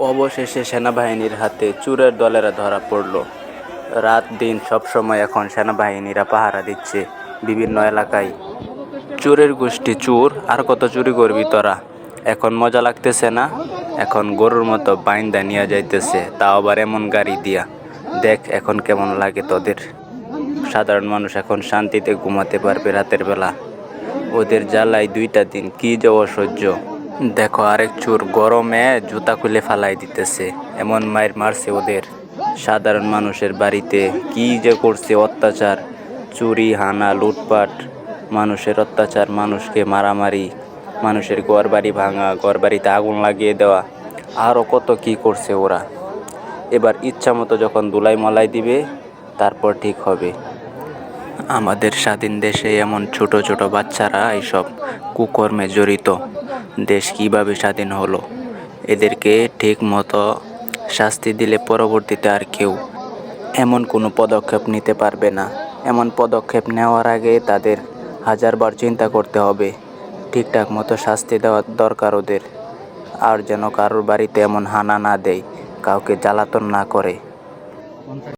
অবশেষে সেনাবাহিনীর হাতে চোরের দলেরা ধরা পড়ল। রাত দিন সবসময় এখন সেনাবাহিনীরা পাহারা দিচ্ছে বিভিন্ন এলাকায়। চোরের গোষ্ঠী চোর, আর কত চুরি করবি তোরা? এখন মজা লাগতেছে না? এখন গরুর মতো বাইন্দা নিয়ে যাইতেছে তা আবার এমন গাড়ি দিয়া। দেখ এখন কেমন লাগে তোদের। সাধারণ মানুষ এখন শান্তিতে ঘুমাতে পারবে রাতের বেলা। ওদের জ্বালায় দুইটা দিন, কি যে অসহ্য। দেখো, আরেক চোর গরমে জুতা খুলে ফালাই দিতেছে। এমন মায়ের মারছে ওদের। সাধারণ মানুষের বাড়িতে কি যে করছে অত্যাচার। চুরি, হানা, লুটপাট, মানুষের অত্যাচার, মানুষকে মারামারি, মানুষের ঘর বাড়ি ভাঙা ঘর বাড়িতে আগুন লাগিয়ে দেওয়া আরও কত কি করছে ওরা। এবার ইচ্ছা মতো যখন দুলাই মলাই দিবে, তারপর ঠিক হবে। আমাদের স্বাধীন দেশে এমন ছোট ছোট বাচ্চারা এইসব কুকর্মে জড়িত। দেশ কীভাবে স্বাধীন হলো? এদেরকে ঠিক মতো শাস্তি দিলে পরবর্তীতে আর কেউ এমন কোনো পদক্ষেপ নিতে পারবে না। এমন পদক্ষেপ নেওয়ার আগে তাদের হাজারবার চিন্তা করতে হবে। ঠিকঠাক মতো শাস্তি দেওয়ার দরকার ওদের। আর যেন কারোর বাড়িতে এমন হানা না দেয়, কাউকে জ্বালাতন না করে।